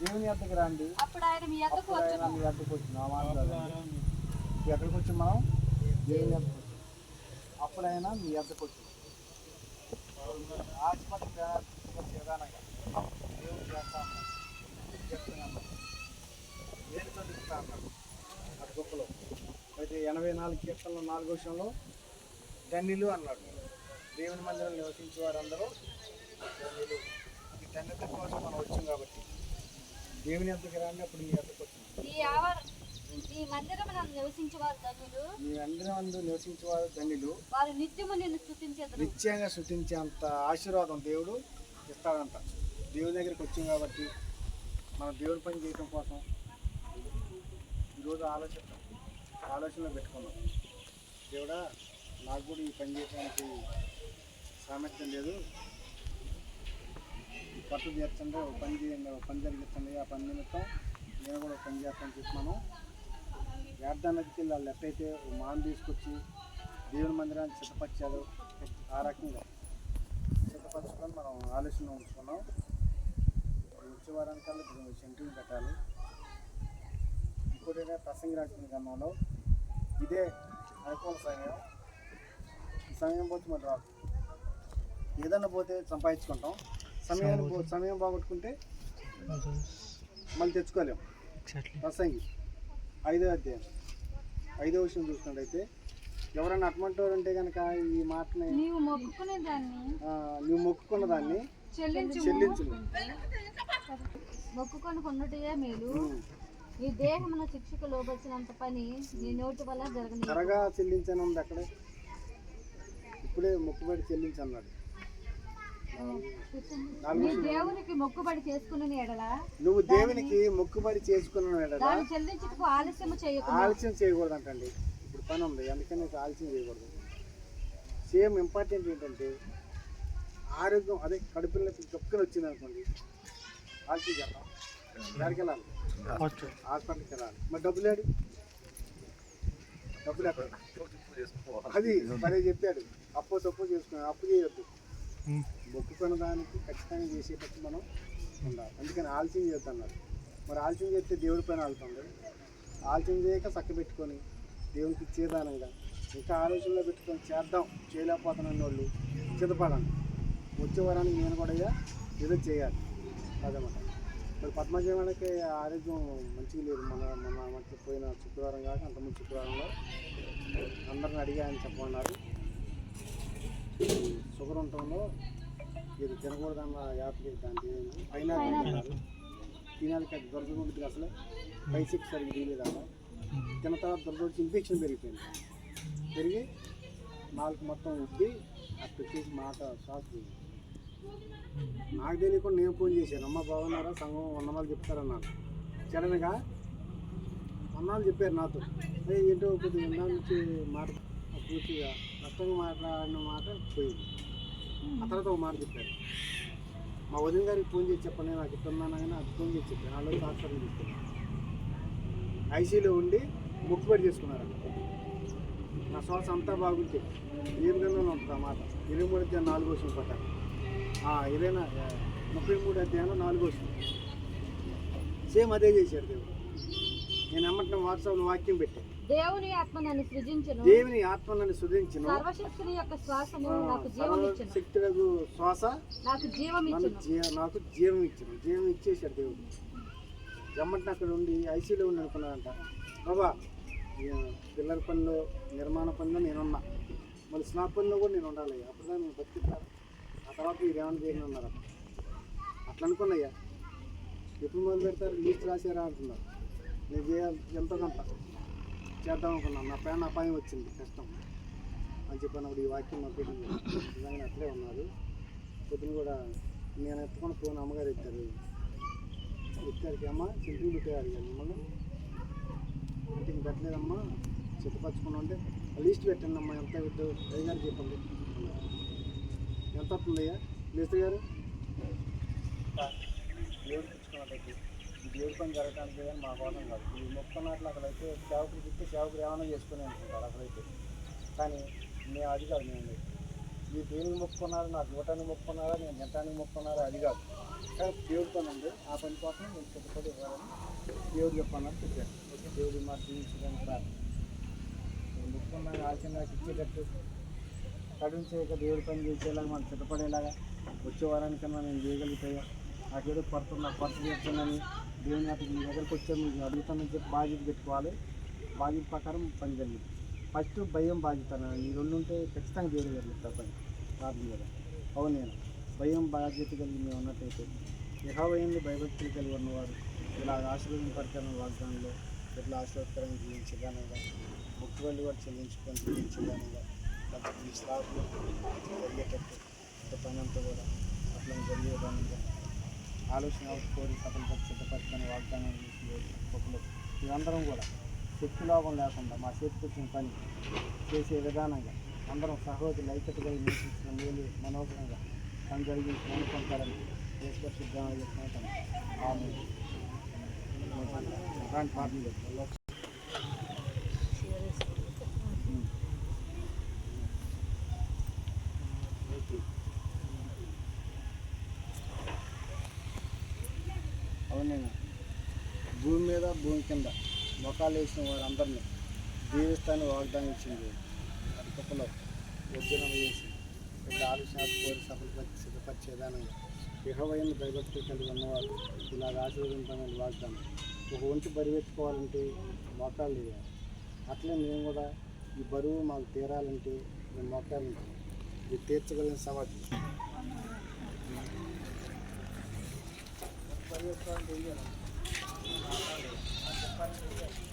దేవుని యొద్దకు రండి. అప్పుడు ఆయన మీ అప్పుడు ఆయన వచ్చును. మీ యొద్దకు వచ్చిన. ఎక్కడికి వచ్చాం మనం దేవుని యొద్దకు వచ్చాం అప్పుడైనా మీ యొద్దకు వచ్చాం ఆత్మహత్య విధానంగా దేవుడు చేస్తా ఉన్నాడు చేస్తున్నా ఉన్నాడు. ఏడు చదువుతా అన్నాడు అటు గొప్పలో అయితే ఎనభై నాలుగు కీర్తనలో నాలుగో విషయంలో ధన్యులు అన్నాడు. దేవుని మందిరం నివసించే వారందరూ ధన్యులు. ఈ ధన్యత కోసం మనం వచ్చాం కాబట్టి దేవుని యొద్దకు రండి అప్పుడు మీ వచ్చాం ఈ ఆవర ఈ మందిరం నివసించే వారు ధన్యులు మీ అందరం అందు నివసించే వారు ధన్యులు వారు నిత్యము నిన్ను స్థుతించేదరు. నిత్యంగా సృష్టించేంత ఆశీర్వాదం దేవుడు ఇస్తాడంట. దేవుని దగ్గరికి వచ్చాం కాబట్టి మనం దేవుడి పని చేయడం కోసం ఈరోజు ఆలోచన ఆలోచనలో పెట్టుకున్నాం. దేవుడా నాకు కూడా ఈ పని చేయడానికి సామర్థ్యం లేదు. పట్టు తీర్చండి ఒక పని చేయండి ఒక పని జరిగించండి ఆ పని నిమిత్తం నేను కూడా పని చేస్తాను చెప్పి మనం వెళ్ళి నదికి వాళ్ళు ఎట్టయితే మాన్ తీసుకొచ్చి దేవుని మందిరాన్ని సిద్ధపరిచారు. ఆ రకంగా సిద్ధపరచుకొని మనం ఆలోచన ఉంచుకున్నాం. వచ్చే వారానికల్లా ఇప్పుడు సెంటింగ్ పెట్టాలి ఇంకోటి ప్రసంగి రాసిన గ్రంథంలో ఇదే అనుకూల సమయం. ఈ సమయం పోతే మనం రాదు. ఏదన్నా పోతే సంపాదించుకుంటాం. సమయాన్ని పో- సమయం బాగొట్టుకుంటే మళ్ళీ తెచ్చుకోలేము ప్రసంగి ఐదో అధ్యాయం. ఐదో విషయం చూసుకున్నట్టయితే ఎవరైనా అటువంటి వారు ఉంటే కనుక ఈ మాటని నీవు మొక్కుకునే దాన్ని ఆ, నువ్వు మొక్కుకున్న దాన్ని చెల్లించు. చెల్లించు మొక్కుకొని కొన్నుటయే మేలు నీ దేహమున శిక్షకు లోబచ్చినంత పని నీ నోటి వల్ల జరగని త్వరగా చెల్లించని అక్కడే. ఇప్పుడే మొక్కుబడి చెల్లించన్నాడు. దేవునికి మొక్కుబడి చేసుకుని ఎడల? నువ్వు దేవునికి మొక్కుబడి ఎడలా? దాన్ని చేయకు ఆలస్యం చేయకూడదు అంటండి. ఇప్పుడు పని ఉంది అందుకని నీకు ఆలస్యం చేయకూడదు. సేమ్ ఇంపార్టెంట్ ఏంటంటే ఆరోగ్యం అదే కడుపులో చొక్కలు వచ్చింది అనుకోండి ఆలస్యం చేద్దాం ఎక్కడికి వెళ్ళాలి? హాస్పిటల్కి వెళ్ళాలి. మరి డబ్బులు లేడు డబ్బులు ఎక్కడ? అది సరే చెప్పాడు. అప్పు సప్పు చేసుకున్నాడు. అప్పు చేయొద్దు. బొక్కు కొనడానికి ఖచ్చితంగా చేసేటట్టు మనం ఉండాలి. అందుకని ఆలస్యం చేస్తున్నారు మరి ఆలస్యం చేస్తే దేవుడి పైన ఆలుతుంది. ఆలస్యం చేయక చక్కబెట్టుకొని దేవునికి ఇచ్చేదానంగా. ఇంకా ఆలోచనలో పెట్టుకొని చేద్దాం చేయలేకపోతున్న వాళ్ళు సిద్ధపడండి వచ్చే వారానికి నేను కూడా ఇక ఏదో చేయాలి. అదన్నమాట మరి పద్మజీవానికి ఆరోగ్యం మంచిగా లేదు. మన మన మధ్య పోయిన శుక్రవారం కాక అంతకుముందు శుక్రవారంలో అందరిని అడిగాయని చెప్పమన్నారు. షుగర్ ఉండటంలో ఇది తినకూడదన్న యాప్కి దానికి తినాలికి అది దొరకకుండా అసలు. పైసకి సరిగ్గా తీయలేదన్న తిన్న తర్వాత దొరకవచ్చు ఇన్ఫెక్షన్ పెరిగిపోయింది. పెరిగి నాలుగు మొత్తం ఉబ్బి అక్కడ వచ్చేసి మాట శ్వాస. నాకు తెలియకుండా నేను ఫోన్ చేశాను. అమ్మ బాగున్నారా? సంఘం ఉన్నవాళ్ళు చెప్తారన్నాను సడన్గా అన్నాళ్ళు చెప్పారు నాతో. "ఏ, ఏంటో కొద్దిగా నుంచి మాట పూర్తిగా కష్టంగా మాట్లాడిన మాట పోయింది. ఆ తర్వాత ఒక మాట చెప్పారు. మా వదిన గారికి ఫోన్ చేసి చెప్పండి నాకు ఇస్తున్నాను కానీ అది ఫోన్ చేసి చెప్పాను వాళ్ళు హాస్పిటల్ తీసుకున్నాను ఐసీలో ఉండి ముక్కుబడి చేసుకున్నారు నా శ్వాస అంతా బాగుంటే ఏ విధంగా ఉంటుంది ఆ మాట. ఇరవై మూడు అధ్యాయం నాలుగో వచ్చిన పట్టారు ఇరవై ముప్పై మూడు అధ్యాయంలో నాలుగో వచ్చిన సేమ్ అదే చేశారు దేవుడు. నేను ఎమ్మటిన వాట్సాప్లో వాక్యం పెట్టాను. దేవుని ఆత్మ నన్ను సృజించును. దేవుని ఆత్మ నన్ను సుధించును సర్వశక్తుని యొక్క శ్వాసము నాకు జీవం ఇచ్చును శక్తులకు శ్వాస నాకు జీవం ఇచ్చును నాకు జీవం ఇచ్చిన జీవం ఇచ్చేసాడు దేవుడు. ఎమ్మటిని అక్కడ ఉండి ఐసీలో ఉండి అనుకున్నాడంట. బాబా పిల్లల పనిలో నిర్మాణ పనిలో నేనున్నా. మళ్ళీ స్నాప్ పనిలో కూడా నేను ఉండాలి. అప్పుడు నేను బతికిస్తాను ఆ తర్వాత మీరు ఏమైనా చేయని ఉన్నారు అట్లా అనుకున్నాయ్యా. ఎప్పుడు మొదలు పెడతారు లీస్ట్ రాసారా అంటున్నారు. నేను చేయాలి. ఎంతో కొంత చేద్దాం అనుకున్నాను నా పైన అపాయం వచ్చింది కష్టం. అని చెప్పినప్పుడు ఈ వాక్యం నాకు నిజంగా అట్లే ఉన్నారు. పొద్దున కూడా నేను ఎత్తుకొని ఫోన్ అమ్మగారు ఎత్తారు ఎత్తారికి అమ్మ చింతలు పెట్టారు మిమ్మల్ని. ఇంటికి పెట్టలేదమ్మా సిద్ధపరచుకున్నా అంటే లిస్ట్ పెట్టండి అమ్మా ఎంత పెట్టు అయ్యగారు చెప్పండి. ఎంత అవుతుందయ్యా మేస్త్రి గారు? దేవుడి పని జరగడానికి కానీ మా కోసం కాదు. ఈ మొక్కన్నట్లు అక్కడైతే సేవకులు చెప్తే సేవకులు ఏమైనా చేసుకుని అనుకుంటారు అక్కడైతే కానీ మేము అది కాదు మేము మీరు దేనికి మొక్కుకున్నారో నాకు ఇవ్వటానికి మొక్కుకున్నారా నేను తినటానికి మొక్కుకున్నారా అది కాదు. కానీ దేవుడి పని ఉంది. ఆ పని కోసం నేను చిత్తపడి ఇవ్వాలని దేవుడు చెప్పన్నారు చెప్పాను ఓకే దేవుడు మా జీవించడానికి రా నేను మొక్కుకున్నాను ఆశ నాకు ఇచ్చేటట్టు కడుపు చేయక దేవుడి పని చేసేలాగా మనం చిట్టపడేలాగా వచ్చే వారానికన్నా నేను చేయగలుగుతాయా? నాకేదో కొరత నాకు కొరత చేస్తున్నాను. దేవుని అతను మీ దగ్గరకు వచ్చే మీకు అడుగుతానని చెప్పి బాధ్యత పెట్టుకోవాలి. బాధ్యత ప్రకారం పని జరిగింది. ఫస్ట్ భయం బాధ్యత ఈ రెండు ఉంటే ఖచ్చితంగా దేవుడు జరుగుతుంది పని ప్రార్థన కదా. అవును నేను. భయం బాధ్యత కలిగి మేము ఉన్నట్టయితే యహోవయంలో భయభక్తులు కలిగి ఉన్నవారు ఇలా ఆశీర్వదింపడతాను వాగ్దానంలో ఇట్లా ఆశీర్వదకరంగా జీవించగానేగా ముక్కు వెళ్ళి వారు చెల్లించుకొని జీవించగానేగా లేకపోతే ఈ స్లాబ్లో జరిగేటట్టు పని అంతా కూడా అట్లా జరిగే ఆలోచన కోరి సఫలపడి సిద్ధపరచుకొని వాగ్దానం చేసి ఒకరు కూడా శక్తి లోపం లేకుండా మా చేతికి వచ్చిన పని చేసే విధానంగా అందరం సహోదరులు ఐక్యతగా నివసించిన మేలు మనోహరంగా పని జరిగించి అనుకుంటారని దేశ సిద్ధంగా చేసుకుంటాం ఆమె. అలాంటి భూమి మీద భూమి కింద మొఖాలు వేసిన వారందరినీ దీవిస్తాన్ని వాగ్దానం ఇచ్చింది. అది కుప్పలో ఉద్యమం చేసి ఇట్లా ఆలోచన కోరి సఫలపరిచి సిద్ధపరిచేదానంగా విహవైన భయభక్తులు కలిగి ఉన్నవారు ఇలా ఆశీర్వదించాలని వాగ్దానం. ఒక ఒంటి బరువెత్తుకోవాలంటే మోకాలు వేయాలి. అట్లే మేము కూడా ఈ బరువు మాకు తీరాలంటే మేము మోకాలు ఇది తీర్చగలిగిన బరువు ఎత్తుకోవాలంటే ఏం